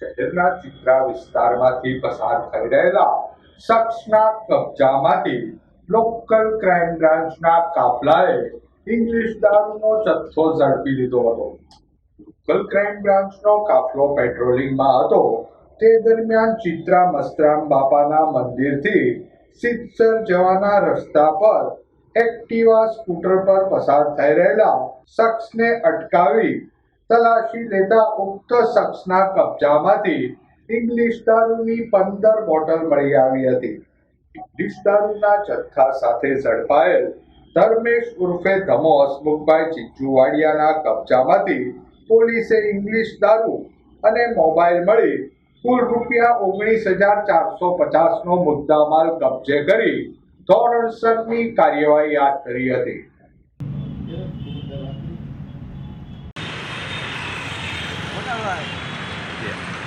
શહેરના ચિત્રા વિસ્તારમાંથી પસાર થઈ રહેલા શખ્સના કબજામાંથી લોકલ ક્રાઇમ બ્રાન્ચના કાફલાએ ઇંગ્લિશ દારૂનો જથ્થો ઝડપી લીધો હતો. લોકલ ક્રાઇમ બ્રાન્ચનો કાફલો પેટ્રોલિંગમાં હતો. તે દરમિયાન ચિત્રા મસ્તરામ બાપાના મંદિરથી સિદ્ધસર જવાના રસ્તા પર એક્ટિવા સ્કૂટર પર પસાર થઈ રહેલા શખ્સને અટકાવી તલાશી લેતા ઉક્ત શખ્સના કબજામાંથી ઇંગ્લિશ દારૂની પંદર બોટલ મળી આવી હતી. ઇંગ્લિશ દારૂના જથ્થા સાથે ઝડપાયેલ ધર્મેશ ઉર્ફે ધમો હસમુખભાઈ ચિંચુવાડિયાના કબજામાંથી પોલીસે ઇંગ્લિશ દારૂ અને મોબાઈલ મળી કુલ રૂપિયા ઓગણીસ હજાર ચારસો પચાસનો મુદ્દામાલ કબજે કરી ધોરણસરની કાર્યવાહી હાથ ધરી હતી. Yeah.